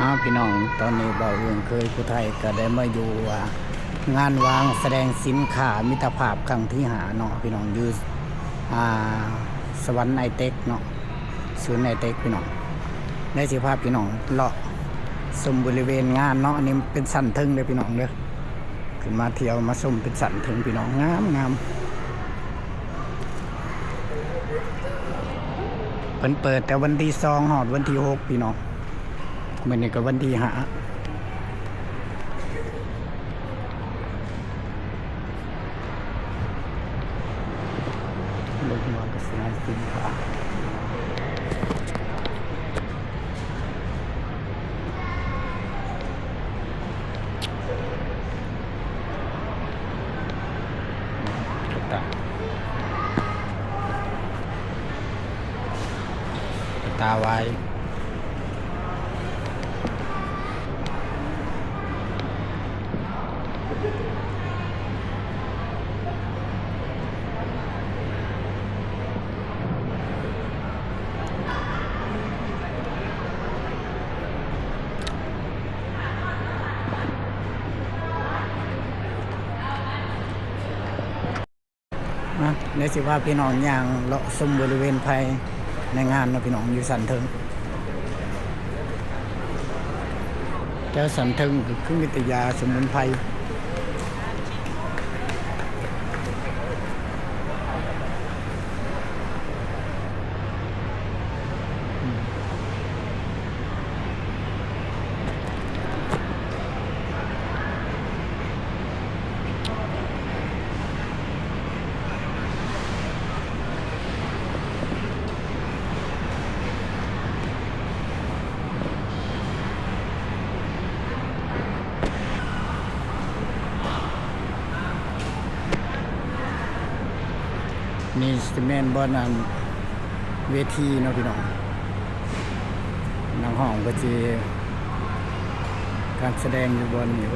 อ้าพี่น้องตอนนี้เบาเอืองเคยผู้ไทยก็ได้มาอยู่ว่างานวางแสดงสินค้ามิตรภาพครั้งที่หาเนาะพี่น้องอยู่อ่าสวรรค์ไอเต็กเนาะศูนย์ไอเต็กพี่น้องได้สิภาพพี่น้องเลาะชมบริเวณงานเนาะอันนี้เป็นสันทึงเลยพี่น้องเด้อขึ้นมาเที่ยวมาชมเป็นสันทึงพี่น้องงามงามเพิ่นเปิดแต่วันที่สองหอดวันที่หกพี่น้อง เมื่อนี้ก็วันที่หาลงมากระสานสินค้าตาตาไว้ ในสิว่าพี่น้องอย่างเลาะซุมบริเวณภายในงานเนาะพี่น้องอยู่สันเทิงเจ้าสันเทิงคือคือวิทยาสมุนไพร สิแมนบอนอันเวทีเนาะพี่น้องนางห้องก็จะการแสดงอยู่บนอยู่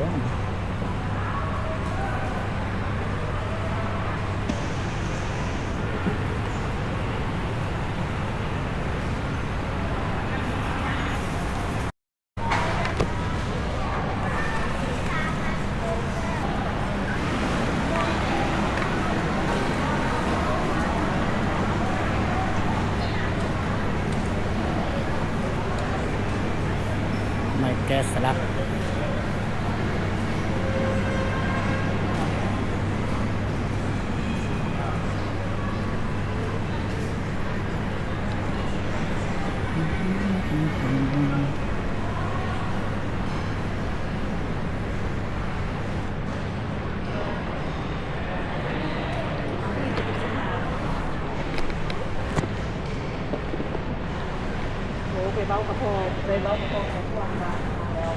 ปเบ้ากระโพงไปเบ้ากระโพงของวางมาแล้ว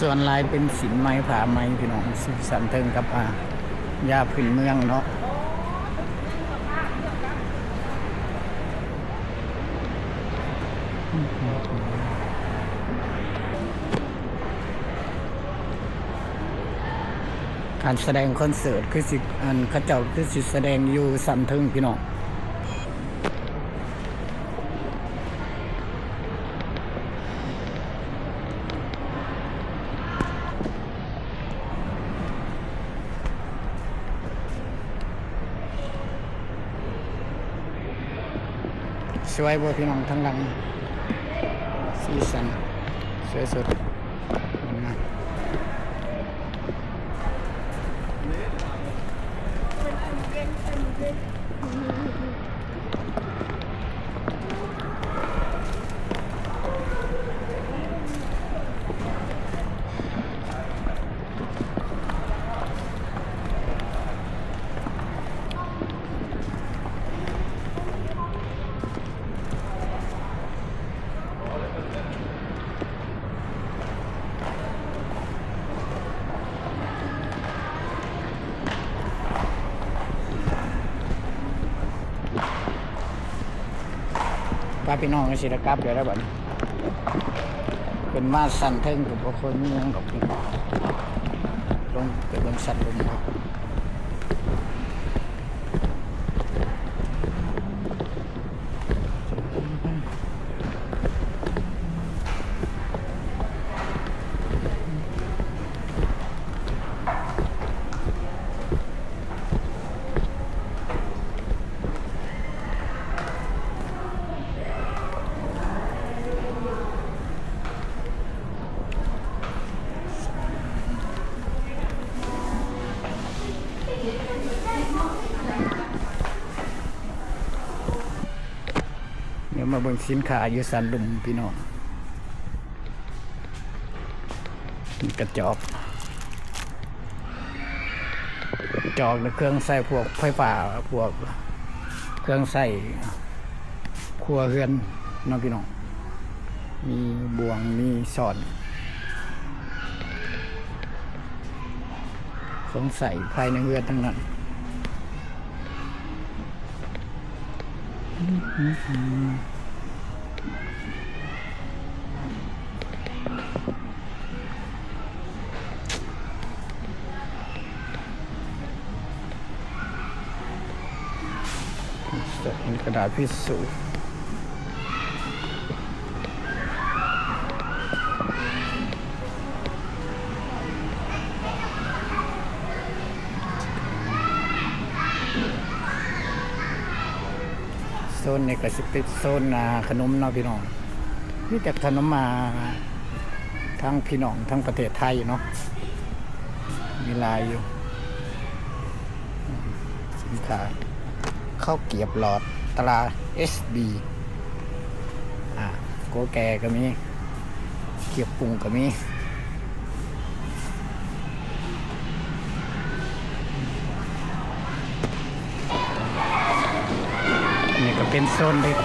ส่วนลายเป็นสินไม้ผาไม้พี่น้องสิสันเทิงกับอ่ายาพื้นเมืองเนาะการแสดงคอนเสิร์ตคือสิอันเขาเจ้าคือสิแสดงอยู่สันเทิงพี่น้อง สวยบ่พี่น้องทั้งหลังสีสันสวยสุดงามป้ ป้าพี่น้องก็สิระกลับเดี๋ยวแล้วบัดนี้เป็นมาสั่นเทิงกับพวกคนเมืองกับพี่น้องลงเป็นลงสั่นลงมา มาเบิ่งสินค้าอยู่สันลุมพี่น้องมีกระจอกจอกและเครื่องใส่พวกไฟฟ้าพวกเครื่องใส่ครัวเรือนน้องพี่น้อง มีบ่วงมีสอนของใส่ภายในเรือนทั้งนั้นเป็ ระดาษพิสูจน์โซนนี้ก็สิเป็นโซนอ่าขนมเนาะพี่น้องมีแต่ขนมมาทั้งพี่น้องทั้งประเทศไทยเนาะมีลายอยู่สินค้าข้าวเกียบหลอด ตรา SB อ่าโกแกก็มีเกียบปรุงก็มีนี่ก็เป็นโซนเด็ก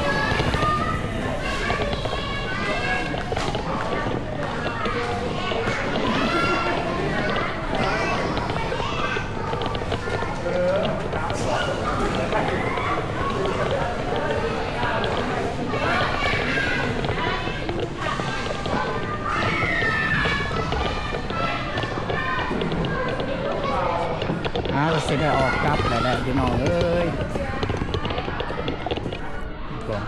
อ้าวสิได้ออกกลับแหละพี่น้องเอ้ยก่อน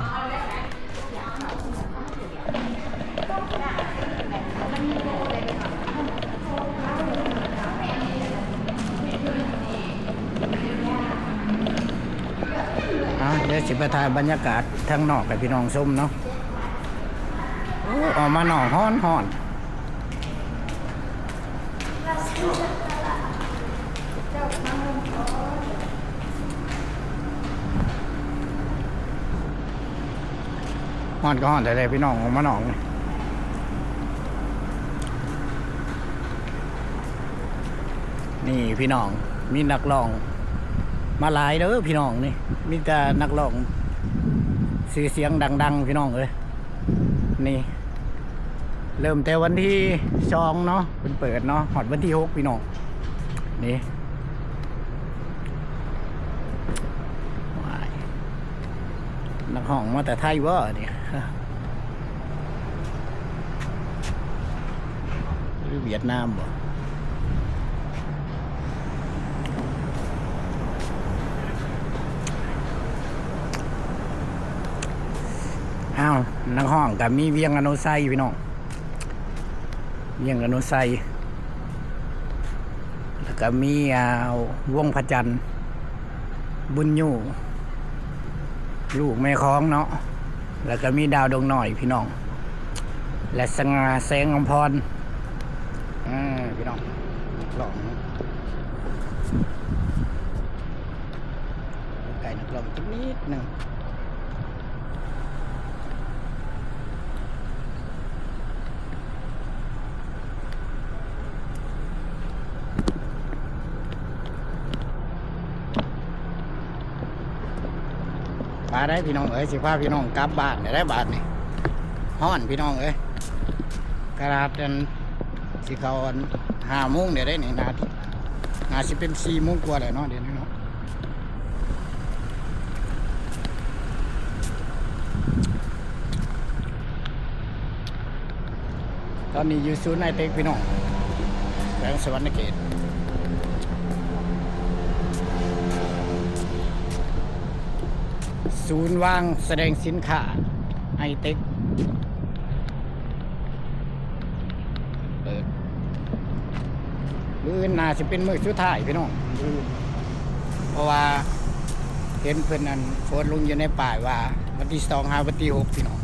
อะเดี๋ยวสิไปถ่ายบรรยากาศทางนอกกับพี่น้องชมเนาะออกมาหนองฮ้อนฮ้อน ฮ้อนก็ฮ้อนแต่เลยพี่น้องออกมาหนองนี่นี่พี่น้องมีนักร้อง มาหลายเด้อพี่น้องนี่มีแต่นักร้องสีเสียงดัง ๆ พี่น้องเอ้ยนี่ เริ่มแต่วันที่สองเนาะเป็นเปิดเนาะหอดวันที่หกพี่น้องนี่นักห้องมาแต่ไทยเวะเนี่ย หรือ เวียดนามบ่อ้าวนักห้องกับมีเวียงอนุไซพี่น้อง เวียงอนุไซแล้วก็มีอ่าวงพระจันทร์ บุญยู่ลูกแม่คล้องเนาะ แล้วก็มีดาวดวงหน่อยพี่น้อง และสง่าแสงอมพร ล่องไก่นักล่องจักนิดหนึ่งมาได้พี่น้องเอ้ยสิพาพี่น้องกลับบ้านได้บาทนี่ฮ้อนพี่น้องเอ้ยกระดาษนั้นสิเขา ห้าโมงเดี๋ยวได้นี่นานาสิเป็นสี่โมงกว่าแล้วเนาะเดี๋ยวนี้เนาะตอนนี้อยู่ศูนย์นายเต็กพี่น้องแขวงสวรรณเขตศูนย์วางแสดงสินค้าไอเต็กเปิด มือน่าจะเป็นมือสุดท้ายพี่น้องเพราะว่าเห็นเพื่อนนั้นโฟนลงอยู่ในป่ายว่า วันที่สองหาวันที่หกพี่น้อง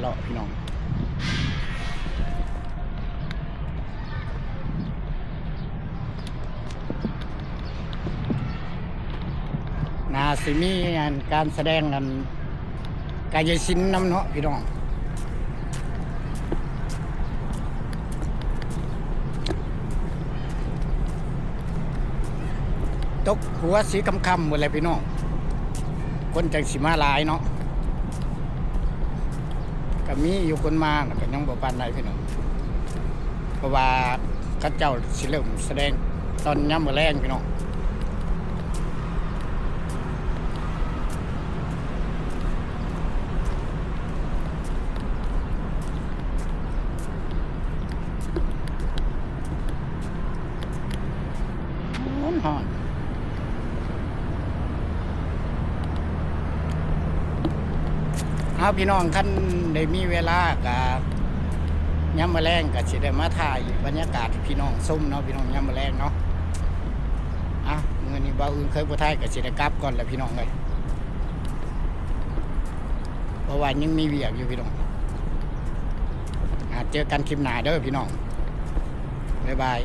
เลาะพี่น้อง นา สิมีอันการแสดงกันกายศิลป์นำเนาะพี่น้องตกหัวสีคำคำหมดเลยพี่น้อง คนจังสีมาลายเนาะก็มีอยู่คนมาน่ะก็ยังบ่ปานใดพี่น้อง เพราะว่าเขาเจ้าสิเริ่มแสดงตอนย่ำมือแรงพี่น้อง ร้ อนหอนเอาพี่น้องท่านได้มีเวลากับย้ำมาแรงกับสิได้มาถ่ายบรรยากาศพี่น้องส้มเนาะพี่น้องย้ำมาแรงเนาะอะเงินนี้บ่าวอื่นเคยบ่ถ่ายกับสิได้กลับก่อนแหละพี่น้องเลยเพราะว่ายังมีเวียกอยู่พี่น้องอะเจอกันคลิปหน้าเด้อพี่น้องบ๊ายบาย